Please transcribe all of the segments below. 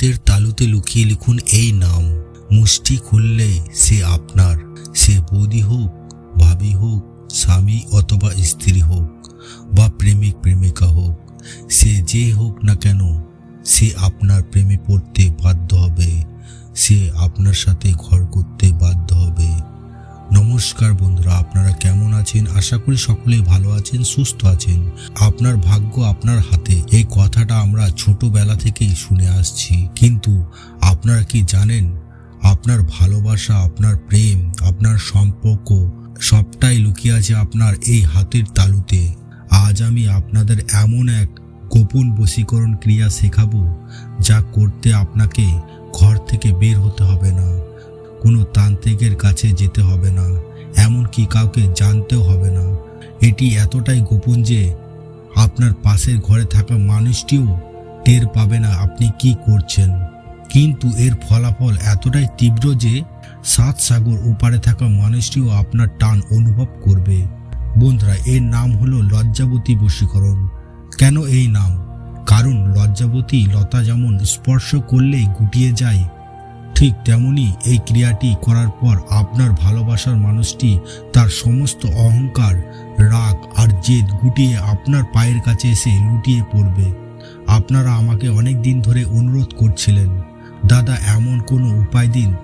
হাতের তালুতে লুকিয়ে লিখুন এই নাম। মুষ্টি খুললে সে আপনার। সে বৌদি হোক, ভাবি হোক, স্বামী অথবা স্ত্রী হোক বা প্রেমিক, প্রেমিকা হোক, সে যে হোক না কেন সে আপনার প্রেমে পড়তে বাধ্য হবে। সে আপনার সাথে ঘর করতে বাধ্য হবে। নমস্কার বন্ধুরা, আপনারা কেমন আছেন? আশা করি সকলেই ভালো আছেন, সুস্থ আছেন। আপনার ভাগ্য আপনার হাতে। এই কথাটা আমরা ছোটবেলা থেকেই শুনে আসছি। কিন্তু আপনারা কি জানেন? আপনার ভালোবাসা, আপনার প্রেম, আপনার সম্পর্ক সবটাই লুকিয়ে আছে আপনার এই হাতের তালুতে। আজ আমি আপনাদের এমন এক গোপন বশীকরণ ক্রিয়া শেখাবো, যা করতে আপনাকে ঘর থেকে বের হতে হবে না, কোনো তান্ত্রিকের কাছে যেতে হবে না। এমনকি কাউকে জানতেও হবে না। এটি এতটাই গোপন যে আপনার পাশের ঘরে থাকা মানুষটিও টের পাবে না আপনি কি করছেন। কিন্তু এর ফলাফল এতটাই তীব্র যে সাত সাগর ওপারে থাকা মানুষটিও আপনার টান অনুভব করবে। বন্ধুরা, এর নাম হলো লজ্জাবতী বশীকরণ। কেন এই নাম? কারণ লজ্জাবতী লতা যেমন স্পর্শ করলেই গুটিয়ে যায় ঠিক তেমনি এই ক্রিয়াটি করার পর আপনার ভালোবাসার মানুষটি তার সমস্ত অহংকার, রাগ আর জেদ গুটিয়ে আপনার পায়ের কাছে এসে লুটিয়ে পড়বে। আপনারা আমাকে অনেক দিন ধরে অনুরোধ করছিলেন। দাদা, এমন কোনো উপায় দিন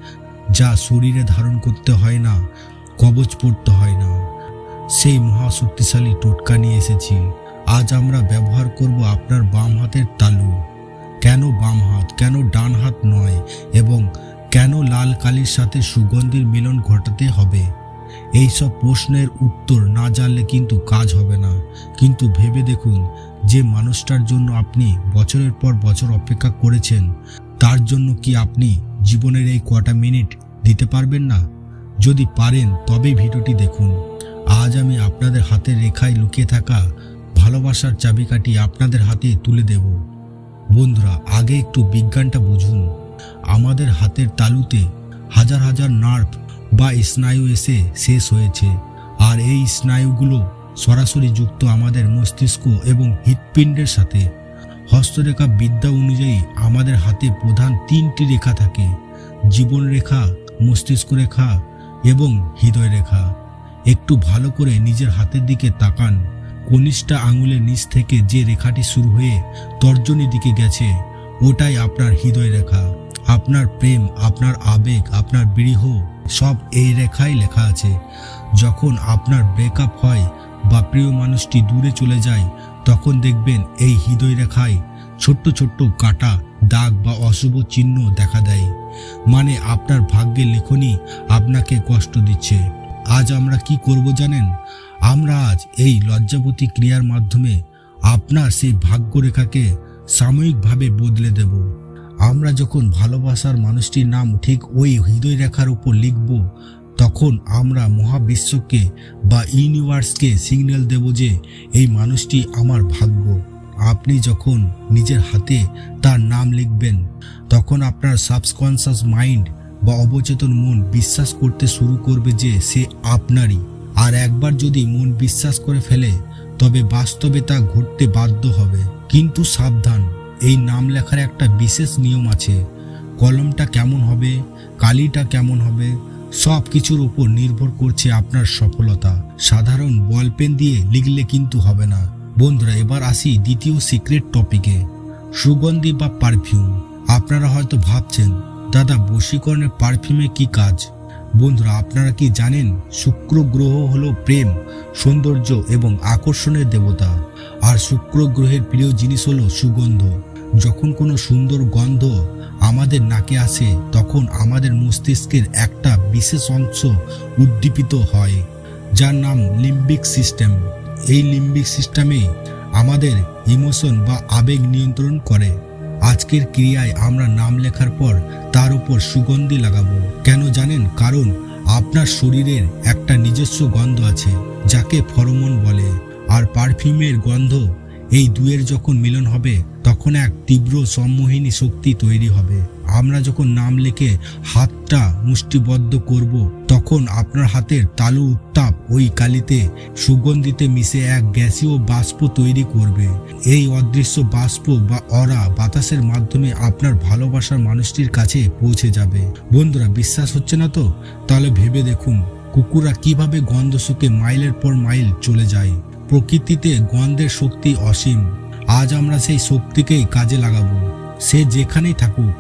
যা শরীরে ধারণ করতে হয় না কবচ পড়তে হয় না। সেই মহাশক্তিশালী টোটকা নিয়ে এসেছি। আজ আমরা ব্যবহার করব আপনার বাম হাতের তালু। কেন বাম হাত, কেন ডান হাত নয় এবং কেন লাল কালির সাথে সুগন্ধির মিলন ঘটাতে হবে? এই সব প্রশ্নের উত্তর না জানলে কিন্তু কাজ হবে না। কিন্তু ভেবে দেখুন, যে মানুষটার জন্য আপনি বছরের পর বছর অপেক্ষা করেছেন, তার জন্য কি আপনি জীবনের এই কটা মিনিট দিতে পারবেন না? যদি পারেন, তবেই ভিডিওটি দেখুন। আজ আমি আপনাদের হাতের রেখায় লুকিয়ে থাকা ভালোবাসার চাবিকাঠি আপনাদের হাতে তুলে দেব। বন্ধুরা, আগে একটু বিজ্ঞানটা বুঝুন। আমাদের হাতের তালুতে হাজার হাজার নার্ভ বা স্নায়ু এসে শেষ হয়েছে। আর এই স্নায়ুগুলো সরাসরি যুক্ত আমাদের মস্তিষ্ক এবং হৃৎপিণ্ডের সাথে। হস্তরেখা বিদ্যা অনুযায়ী আমাদের হাতে প্রধান তিনটি রেখা থাকে। জীবন রেখা, মস্তিষ্ক রেখা এবং হৃদয় রেখা। একটু ভালো করে নিজের হাতের দিকে তাকান। কনিষ্ঠা আঙুলের নিচ থেকে যে রেখাটি শুরু হয়ে তর্জনী দিকে গেছে, ওটাই আপনার হৃদয় রেখা। আপনার প্রেম, আপনার আবেগ, আপনার বিরিহ, সব এই রেখায় লেখা আছে। যখন আপনার ব্রেকআপ হয় বা প্রিয় মানুষটি দূরে চলে যায়, তখন দেখবেন এই হৃদয় রেখায় ছোট্ট ছোট্ট কাটা, দাগ বা অশুভ চিহ্ন দেখা দেয়। মানে আপনার ভাগ্যের লেখনী আপনাকে কষ্ট দিচ্ছে। আজ আমরা কি করব জানেন? আমরা আজ এই লজ্জাবতী ক্রিয়ার মাধ্যমে আপনার সেই ভাগ্যরেখাকে সাময়িকভাবে বদলে দেব। আমরা যখন ভালোবাসার মানুষটির নাম ঠিক ওই হৃদয় রেখার উপর লিখব, তখন আমরা মহাবিশ্বকে বা ইউনিভার্সকে সিগন্যাল দেব যে এই মানুষটি আমার ভাগ্য। আপনি যখন নিজের হাতে তার নাম লিখবেন, তখন আপনার সাবকনশাস মাইন্ড বা অবচেতন মন বিশ্বাস করতে শুরু করবে যে সে আপনারই। আর একবার যদি মন বিশ্বাস করে ফেলে, তবে বাস্তবে তা ঘটতে বাধ্য হবে। কিন্তু সাবধান, এই নাম লেখার একটা বিশেষ নিয়ম আছে। কলমটা কেমন হবে, কালিটা কেমন হবে, সব কিছুর উপর নির্ভর করছে আপনার সফলতা। সাধারণ বল পেন দিয়ে লিখলে কিন্তু হবে না। বন্ধুরা, এবার আসি দ্বিতীয় সিক্রেট টপিকে সুগন্ধি বা পারফিউম আপনারা হয়তো ভাবছেন, দাদা, বশীকরণের পারফিউমে কি কাজ? বন্ধুরা, আপনারা কি জানেন শুক্র গ্রহ হলো প্রেম, সৌন্দর্য এবং আকর্ষণের দেবতা? আর শুক্র গ্রহের প্রিয় জিনিস হলো সুগন্ধ। যখন কোনো সুন্দর গন্ধ আমাদের নাকে আসে, তখন আমাদের মস্তিষ্কের একটা বিশেষ অংশ উদ্দীপিত হয়, যার নাম লিম্বিক সিস্টেম। এই লিম্বিক সিস্টেমে আমাদের ইমোশন বা আবেগ নিয়ন্ত্রণ করে। আজকের ক্রিয়ায় আমরা নাম লেখার পর তার উপর সুগন্ধি লাগাবো। কেন জানেন? কারণ আপনার শরীরের একটা নিজস্ব গন্ধ আছে, যাকে ফরমন বলে। আর পারফিউমের গন্ধ এই দুয়ের যখন মিলন হবে তখন এক তীব্র সম্মোহিনী শক্তি তৈরি হবে। আমরা যখন নাম লিখে হাতটা মুষ্টিবদ্ধ করব, তখন আপনার হাতের তালু উত্তাপ ওই কালিতে সুগন্ধিতে মিশে এক গ্যাসীয় বাষ্প তৈরি করবে। এই অদৃশ্য বাষ্প বা অরা বাতাসের মাধ্যমে আপনার ভালোবাসার মানুষটির কাছে পৌঁছে যাবে। বন্ধুরা, বিশ্বাস হচ্ছে না তো? তাহলে ভেবে দেখুন, কুকুররা কীভাবে গন্ধ শুকে মাইলের পর মাইল চলে যায়। প্রকৃতিতে গন্ধের শক্তি অসীম। আজ আমরা সেই শক্তিকেই কাজে লাগাবো। সে যেখানেই থাকুক,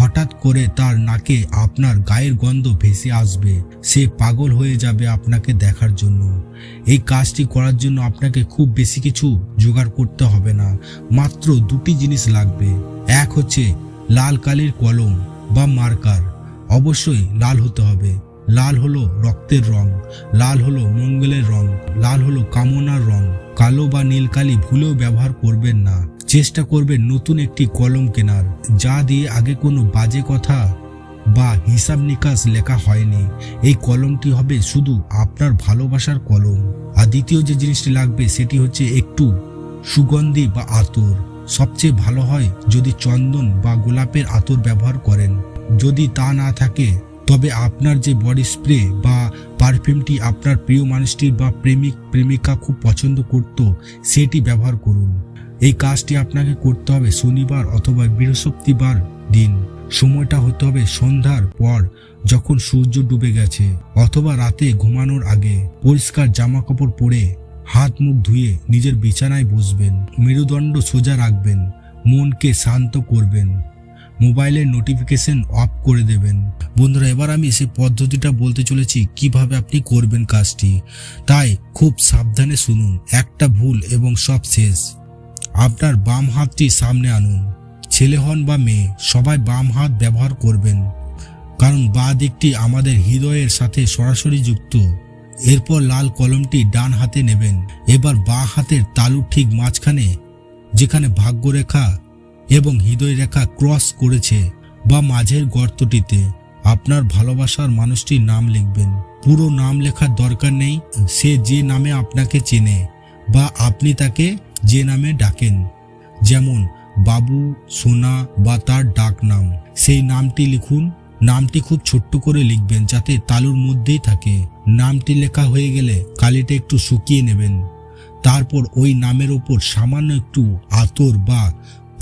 হঠাৎ করে তার নাকে আপনার গায়ের গন্ধ ভেসে আসবে। সে পাগল হয়ে যাবে আপনাকে দেখার জন্য। এই কাজটি করার জন্য আপনাকে খুব বেশি কিছু জোগাড় করতে হবে না। মাত্র দুটি জিনিস লাগবে। এক হচ্ছে লাল কালির কলম বা মার্কার। অবশ্যই লাল হতে হবে। লাল হলো রক্তের রং, লাল হলো মঙ্গলের রং, লাল হলো কামনার রং। কালো বা নীল কালি ভুলেও ব্যবহার করবেন না। চেষ্টা করবেন নতুন একটি কলম কেনার। যা দিয়ে আগে কোনো বাজে কথা বা হিসাব নিকাশ লেখা হয়নি। এই কলমটি হবে শুধু আপনার ভালোবাসার কলম। আর দ্বিতীয় যে জিনিসটি লাগবে সেটি হচ্ছে একটু সুগন্ধি বা আতর। সবচেয়ে ভালো হয় যদি চন্দন বা গোলাপের আতর ব্যবহার করেন। যদি তা না থাকে তবে আপনার যে বডি স্প্রে বা পারফিউমটি আপনার প্রিয় মানুষটির বা প্রেমিক, প্রেমিকা খুব পছন্দ করত, সেটি ব্যবহার করুন। এই কাজটি আপনাকে করতে হবে শনিবার অথবা বৃহস্পতিবার দিন। সময়টা হতে হবে সন্ধ্যার পর, যখন সূর্য ডুবে গেছে, অথবা রাতে ঘুমানোর আগে। পরিষ্কার জামা কাপড় পরে হাত মুখ ধুয়ে নিজের বিছানায় বসবেন। মেরুদণ্ড সোজা রাখবেন। মনকে শান্ত করবেন। মোবাইলের নোটিফিকেশন অফ করে দেবেন। বন্ধুরা, এবার আমি সেই পদ্ধতিটা বলতে চলেছি, কীভাবে আপনি করবেন কাজটি। তাই খুব সাবধানে শুনুন, একটা ভুল এবং সব শেষ। আপনার বাম হাতটি সামনে আনুন। ছেলে হন বা মেয়ে, সবাই বাম হাত ব্যবহার করবেন। কারণ বা দিকটি আমাদের হৃদয়ের সাথে সরাসরি যুক্ত। এরপর লাল কলমটি ডান হাতে নেবেন। এবার বা হাতের তালুর ঠিক মাঝখানে, যেখানে ভাগ্যরেখা এবং হৃদয় রেখা ক্রস করেছে বা মাঝের গর্তটিতে। আপনার ভালোবাসার মানুষটির নাম লিখবেন। পুরো নাম লেখার দরকার নেই, সে যে নামে আপনাকে চেনে বা আপনি তাকে যে নামে ডাকেন। যেমন, বাবু, সোনা বা তার ডাক নাম। সেই নামটি লিখুন। নামটি খুব ছোট্ট করে লিখবেন যাতে তালুর মধ্যেই থাকে। নামটি লেখা হয়ে গেলে কালিটা একটু শুকিয়ে নেবেন। তারপর ওই নামের ওপর সামান্য একটু আতর বা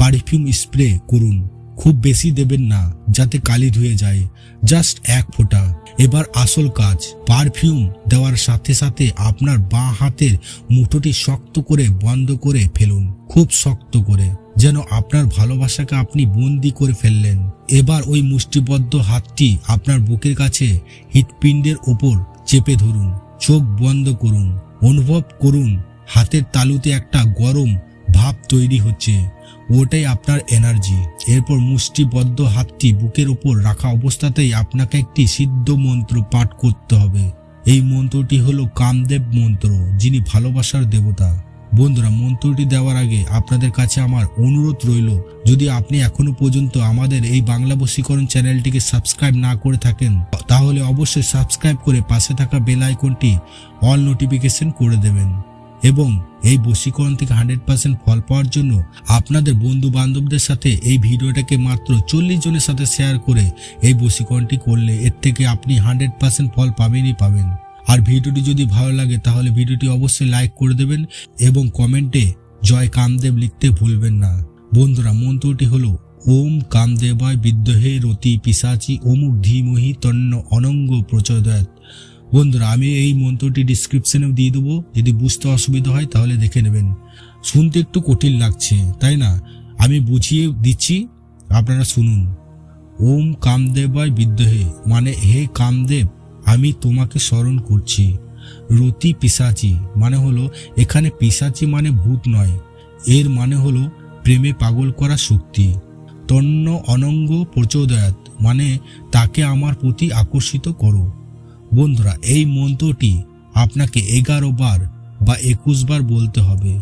পারফিউম স্প্রে করুন। খুব বেশি দেবেন না, যাতে কালি ধুয়ে যায়। জাস্ট এক ফোঁটা। এবার আসল কাজ, পারফিউম দেওয়ার সাথে সাথে আপনার বাঁ হাতের মুঠোটি শক্ত করে বন্ধ করে ফেলুন। খুব শক্ত করে, যেন আপনার ভালোবাসাকে আপনি বন্দি করে ফেললেন। এবার ওই মুষ্টিবদ্ধ হাতটি আপনার বুকের কাছে হৃৎপিণ্ডের ওপর চেপে ধরুন। চোখ বন্ধ করুন। অনুভব করুন, হাতের তালুতে একটা গরম ভাব তৈরি হচ্ছে। ওটাই আপনার এনার্জি এরপর মুষ্টিবদ্ধ হাতটি বুকের ওপর রাখা অবস্থাতেই আপনাকে একটি সিদ্ধ মন্ত্র পাঠ করতে হবে। এই মন্ত্রটি হলো কামদেব মন্ত্র, যিনি ভালোবাসার দেবতা। বন্ধুরা, মন্ত্রটি দেওয়ার আগে আপনাদের কাছে আমার অনুরোধ রইল, যদি আপনি এখনও পর্যন্ত আমাদের এই বাংলা বশীকরণ চ্যানেলটিকে সাবস্ক্রাইব না করে থাকেন, তাহলে অবশ্যই সাবস্ক্রাইব করে পাশে থাকা বেল আইকনটি অল নোটিফিকেশন করে দেবেন। এবং এই বশীকরণ থেকে হান্ড্রেড পার্সেন্ট ফল পাওয়ার জন্য আপনাদের বন্ধু বান্ধবদের সাথে এই ভিডিওটাকে মাত্র চল্লিশ জনের সাথে শেয়ার করে এই বশীকরণটি করলে এর থেকে আপনি হান্ড্রেড পার্সেন্ট ফল পাবেনই পাবেন। আর ভিডিওটি যদি ভালো লাগে তাহলে ভিডিওটি অবশ্যই লাইক করে দেবেন এবং কমেন্টে জয় কামদেব লিখতে ভুলবেন না। বন্ধুরা, মন্ত্রটি হলো, ওম কামদেবায় বিদ্রোহে রতি পিসাচি অমুক ধীমহি তন্ন অনঙ্গ প্রচোদয়াত বন্ধুরা, আমি এই মন্ত্রটি ডিসক্রিপশনেও দিয়ে দেবো। যদি বুঝতে অসুবিধা হয়, তাহলে দেখে নেবেন। শুনতে একটু কঠিন লাগছে, তাই না? আমি বুঝিয়ে দিচ্ছি, আপনারা শুনুন। ওম কামদেবায় বিদ্রোহে মানে হে কামদেব, আমি তোমাকে স্মরণ করছি। রতি পিসাচি মানে হলো, এখানে পিসাচি মানে ভূত নয়। এর মানে হলো, প্রেমে পাগল করা শক্তি। তন্ন অনঙ্গ প্রচোদয়াত মানে তাকে আমার প্রতি আকর্ষিত করো। বন্ধুরা, এই মন্ত্রটি আপনাকে এগারো বার বা একুশ বার বলতে হবে।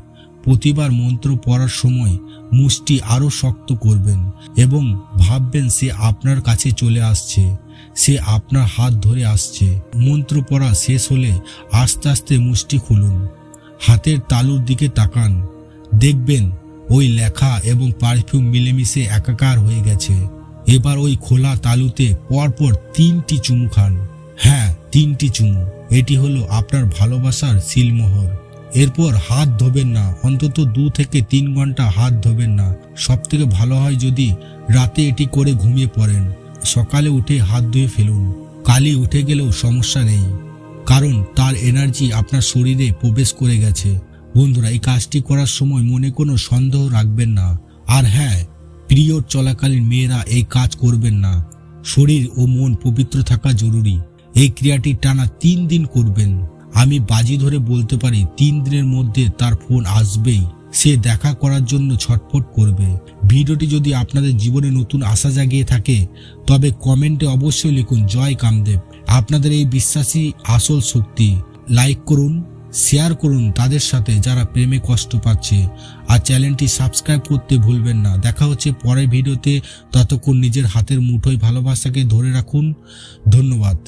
প্রতিবার মন্ত্র পড়ার সময় মুষ্টি আরও শক্ত করবেন এবং ভাববেন সে আপনার কাছে চলে আসছে, সে আপনার হাত ধরে আসছে। মন্ত্র পড়া শেষ হলে আস্তে আস্তে মুষ্টি খুলুন, হাতের তালুর দিকে তাকান, দেখবেন ওই লেখা এবং পারফিউম মিলেমিশে একাকার হয়ে গেছে। এবার ওই খোলা তালুতে পরপর তিনটি চুমু খান। তিনটি চুমু। এটি হলো আপনার ভালোবাসার সিলমোহর। এরপর হাত ধোবেন না, অন্তত দু থেকে তিন ঘণ্টা হাত ধোবেন না। সব থেকে ভালো হয় যদি রাতে এটি করে ঘুমিয়ে পড়েন। সকালে উঠে হাত ধুয়ে ফেলুন। কালি উঠে গেলেও সমস্যা নেই, কারণ তার এনার্জি আপনার শরীরে প্রবেশ করে গেছে। বন্ধুরা, এই কাজটি করার সময় মনে কোনো সন্দেহ রাখবেন না। আর হ্যাঁ পিরিয়ড চলাকালীন মেয়েরা এই কাজ করবেন না। শরীর ও মন পবিত্র থাকা জরুরি। এই ক্রিয়াটি টানা তিন দিন করবেন। আমি বাজি ধরে বলতে পারি, তিন দিনের মধ্যে তার ফোন আসবেই। সে দেখা করার জন্য ছটফট করবে। ভিডিওটি যদি আপনাদের জীবনে নতুন আশা জাগিয়ে থাকে, তবে কমেন্টে অবশ্যই লিখুন, জয় কামদেব। আপনাদের এই বিশ্বাসী আসল শক্তি। লাইক করুন, শেয়ার করুন তাদের সাথে যারা প্রেমে কষ্ট পাচ্ছে। আর চ্যানেলটি সাবস্ক্রাইব করতে ভুলবেন না। দেখা হচ্ছে পরের ভিডিওতে। ততক্ষণ নিজের হাতের মুঠোয় ভালোবাসাকে ধরে রাখুন। ধন্যবাদ।